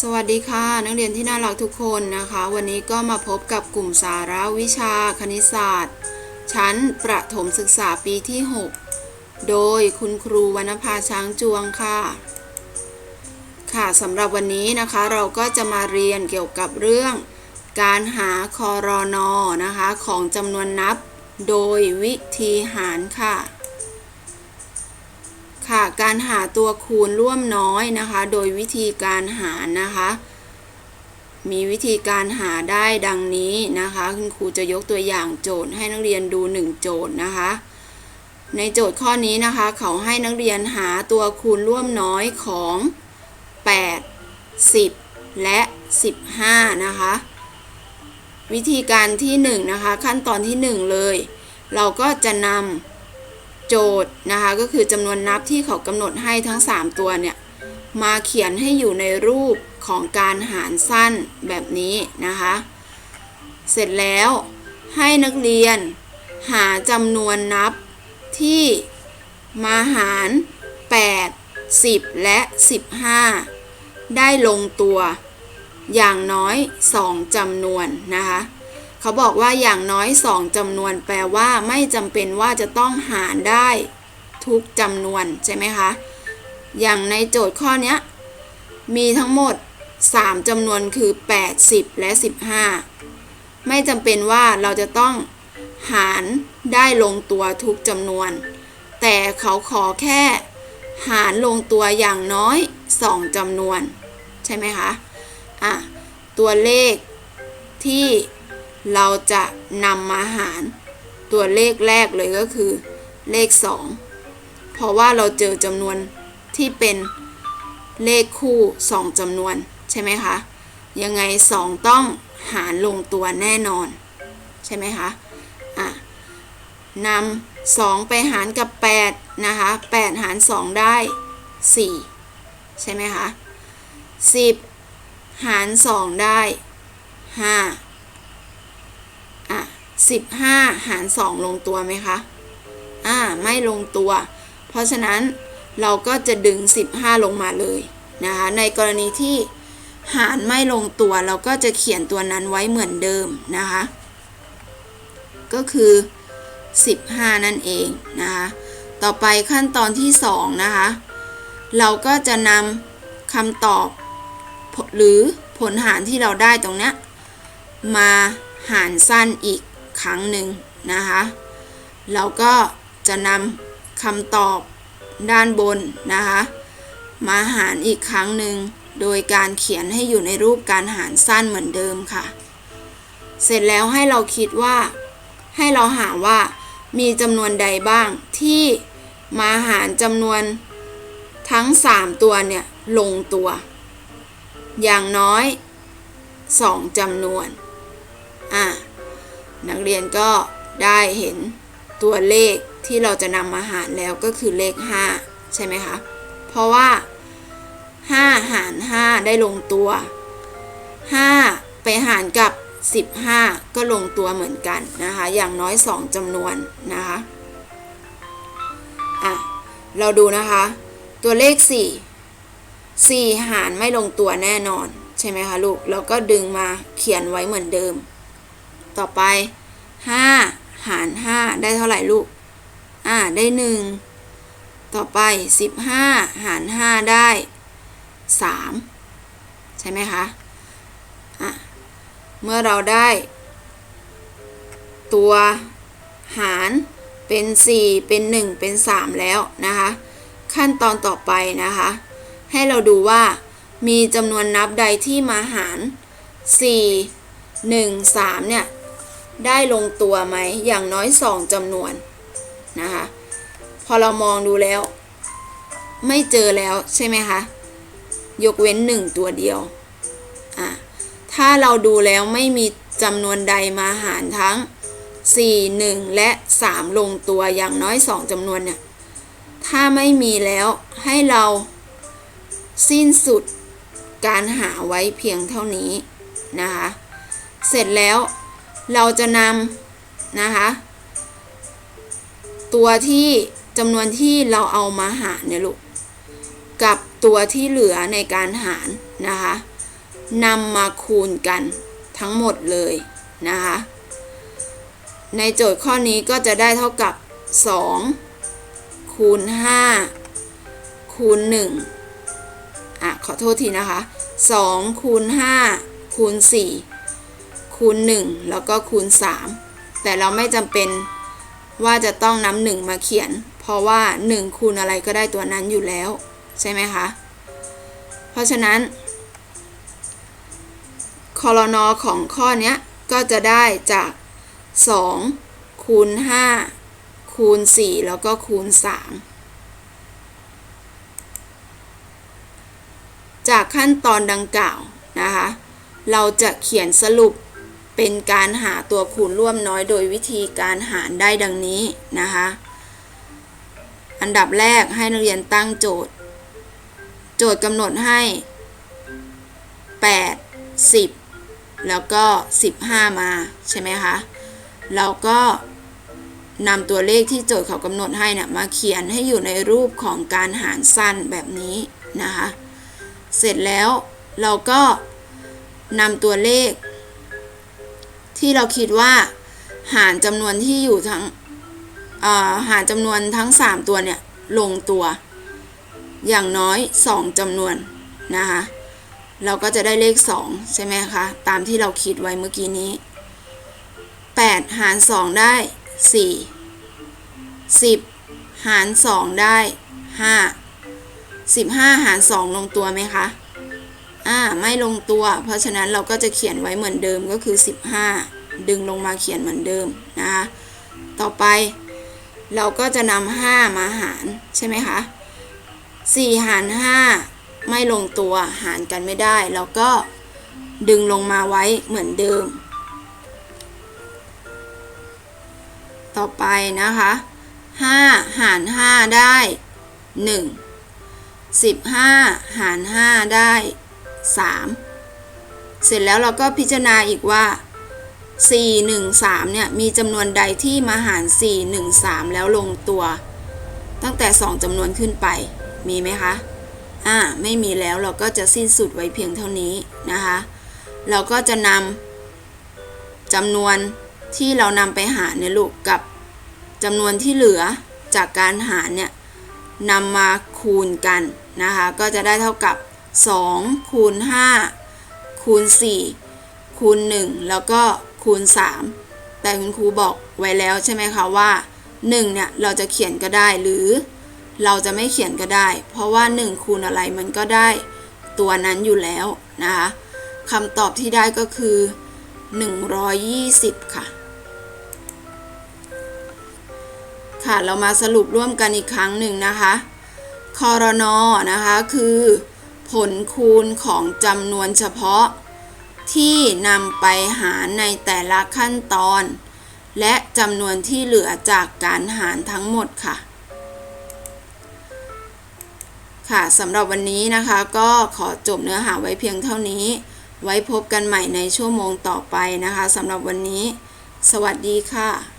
สวัสดีค่ะนักเรียนที่น่ารักทุกคนนะคะ วันนี้ก็มาพบกับกลุ่มสาระวิชาคณิตศาสตร์ ชั้นประถมศึกษาปีที่ 6 โดยคุณครูวรรณภาช้างจวงค่ะ ค่ะสำหรับวันนี้นะคะเราก็จะมาเรียนเกี่ยวกับเรื่อง การหาคอรอนอนะคะของจำนวนนับ โดยวิธีหารค่ะ ค่ะ การหาตัวคูณร่วมน้อยนะคะ โดยวิธีการหานะคะ มีวิธีการหาได้ดังนี้นะคะ คุณครูจะยกตัวอย่างโจทย์ให้นักเรียนดู 1 โจทย์นะคะ ในโจทย์ข้อนี้นะคะ เขาให้นักเรียนหาตัวคูณร่วมน้อยของ 8 10 และ 15 นะคะ วิธีการที่1นะคะ ขั้นตอนที่ 1 เลย เราก็จะนำ โจทย์นะคะก็คือจำนวนนับที่เขากำหนดให้ทั้ง 3 ตัวเนี่ยมาเขียนให้อยู่ในรูปของการหารสั้นแบบนี้นะคะ เสร็จแล้วให้นักเรียนหาจำนวนนับที่มาหาร 8 10 และ 15 ได้ลงตัวอย่างน้อย 2จำนวนนะคะ เขาบอกว่าอย่างน้อย2จำนวนแปลว่าไม่จำเป็นว่าจะต้องหารได้ทุกจำนวนใช่ไหมคะ อย่างในโจทย์ข้อนี้มีทั้งหมด 3จำนวนคือ 80 และ 15 ไม่จำเป็นว่าเราจะต้องหารได้ลงตัวทุกจำนวน แต่เขาขอแค่ หารลงตัวอย่างน้อย 2จำนวน ใช่ไหมคะ อะ ตัวเลขที่ เราจะนำมาหารตัวเลขแรกเลยก็คือ เลข 2 เพราะว่าเราเจอจำนวนที่เป็นเลขคู่ 2จำนวน ใช่ไหมคะ ยังไง 2 ต้องหารลงตัวแน่นอน ใช่ไหมคะอะนำ2ไปหารกับ 8 นะคะ 8 หาร 2 ได้ 4 ใช่ไหมคะ 10 หาร 2 ได้ 5 15 หาร 2 ลงตัวไหมคะ อ่า ไม่ลงตัว เพราะฉะนั้นเราก็จะดึง 15 ลงมาเลยนะคะ ในกรณีที่หารไม่ลงตัวเราก็จะเขียนตัวนั้นไว้เหมือนเดิมนะคะ ก็คือ 15 นั่นเองนะคะ ต่อไปขั้นตอนที่ 2 นะคะ เราก็จะนำคำตอบหรือผลหารที่เราได้ตรงเนี้ยมาหารสั้นอีก ครั้งหนึ่งนะคะ เราก็จะนำคำตอบด้านบนนะคะ มาหารอีกครั้งหนึ่งโดยการเขียนให้อยู่ในรูปการหารสั้นเหมือนเดิมค่ะ เสร็จแล้วให้เราคิดว่า ให้เราหาว่ามีจำนวนใดบ้างที่มาหารจำนวนทั้ง 3 ตัวเนี่ยลงตัว อย่างน้อย 2จำนวน อะ นักเรียนก็ได้เห็นตัวเลขที่เราจะนำมาหารแล้วก็คือเลข 5 ใช่ไหมคะ เพราะว่า 5 หาร 5 ได้ลงตัว 5 ไปหารกับ 15 ก็ลงตัวเหมือนกันนะคะ อย่างน้อย 2จำนวนนะคะอะเราดูนะคะ ตัวเลข 4 4 หารไม่ลงตัวแน่นอน ใช่ไหมคะลูก เราก็ดึงมาเขียนไว้เหมือนเดิม ต่อไป 5 หาร 5 ได้เท่าไหร่ลูก อ่า ได้ 1 ต่อไป 15 หาร 5 ได้ 3 ใช่ไหมคะ อะ เมื่อเราได้ ตัวหารเป็น 4 เป็น 1 เป็น 3 แล้วนะคะ ขั้นตอนต่อไปนะคะ ให้เราดูว่ามีจำนวนนับใดที่มาหาร 4 1 3 เนี่ย ได้ลงตัวไหมอย่างน้อย2จำนวนนะคะพอเรามองดูแล้ว ไม่เจอแล้วใช่ไหมคะยกเว้น1ตัวเดียวอะถ้าเราดูแล้วไม่มีจำนวนใดมาหารทั้ง 4 1 และ 3 ลงตัวอย่างน้อย 2จำนวนเนี่ยถ้าไม่มีแล้วให้เราสิ้นสุดการหาไว้เพียงเท่านี้นะคะ เสร็จแล้ว เราจะนำนะคะตัวที่จำนวนที่เราเอามาหารเนี่ยลูกกับตัวที่เหลือในการหารนะคะนำมาคูณกันทั้งหมดเลยนะคะในโจทย์ข้อนี้ก็จะได้เท่ากับ 2 คูณ 5 คูณ 1 อะ ขอโทษทีนะคะ 2 คูณ 5 คูณ 4 คูณ 1 แล้วก็คูณ 3 แต่เราไม่จำเป็นว่าจะต้องนำหนึ่งมาเขียน เพราะว่า 1 คูณอะไรก็ได้ตัวนั้นอยู่แล้ว ใช่ไหมคะ เพราะฉะนั้นคอรนอของข้อนี้ก็จะได้จาก 2 คูณ 5 คูณ 4 แล้วก็คูณ 3จากขั้นตอนดังกล่าวนะคะ เราจะเขียนสรุป เป็นการหาตัวคูณร่วมน้อยโดยวิธีการหารได้ดังนี้นะคะ อันดับแรกให้นักเรียนตั้งโจทย์ โจทย์กำหนดให้ 8 10 แล้วก็ 15 มาใช่ไหมคะเราก็นำตัวเลขที่โจทย์เขากำหนดให้นะมาเขียนให้อยู่ในรูปของการหารสั้นแบบนี้นะคะ เสร็จแล้วเราก็นำตัวเลข ที่เราคิดว่าหารจำนวนที่อยู่ทั้งหารจำนวนทั้ง 3 ตัวเนี่ยลงตัว อย่างน้อย 2จำนวนนะคะเราก็จะได้เลข 2 ใช่ไหมคะตามที่เราคิดไว้เมื่อกี้นี้ 8 หาร 2 ได้ 4 10 หาร 2 ได้ 5 15 หาร 2 ลงตัวไหมคะ อ่าไม่ลงตัว เพราะฉะนั้นเราก็จะเขียนไว้เหมือนเดิมก็คือ 15 ดึงลงมาเขียนเหมือนเดิมนะคะต่อไปเราก็จะนำ5มาหารใช่ไหมคะ4หาร5ไม่ลงตัวหารกันไม่ได้เราก็ดึงลงมาไว้เหมือนเดิม ต่อไปนะคะ5หาร5ได้1 15หาร5ได้ 3 เสร็จแล้วเราก็พิจารณาอีกว่า 4 1 3 เนี่ย มีจำนวนใดที่มาหาร 4 1 3 แล้วลงตัว ตั้งแต่ 2จำนวนขึ้นไป มีไหมคะ อ่า ไม่มีแล้วเราก็จะสิ้นสุดไว้เพียงเท่านี้นะคะ เราก็จะนำจำนวนที่เรานำไปหารเนี่ยลูกกับจำนวนที่เหลือจากการหารเนี่ยนำมาคูณกันนะคะ ก็จะได้เท่ากับ 2คูณ5คูณ4คูณ1แล้วก็คูณ 3 แต่คุณครูบอกไว้แล้วใช่ไหมคะว่า 1 เนี่ย เราจะเขียนก็ได้หรือเราจะไม่เขียนก็ได้ เพราะว่า 1 คูณอะไรมันก็ได้ ตัวนั้นอยู่แล้วนะคะคำตอบที่ได้ก็คือ 120 ค่ะค่ะ เรามาสรุปร่วมกันอีกครั้งหนึ่งนะคะ คอรนอนะคะ คือ ผลคูณของจำนวนเฉพาะ ที่นำไปหารในแต่ละขั้นตอน และจำนวนที่เหลือจากการหารทั้งหมดค่ะ ค่ะสำหรับวันนี้นะคะก็ขอจบเนื้อหาไว้เพียงเท่านี้ ไว้พบกันใหม่ในชั่วโมงต่อไปนะคะสำหรับวันนี้ สวัสดีค่ะ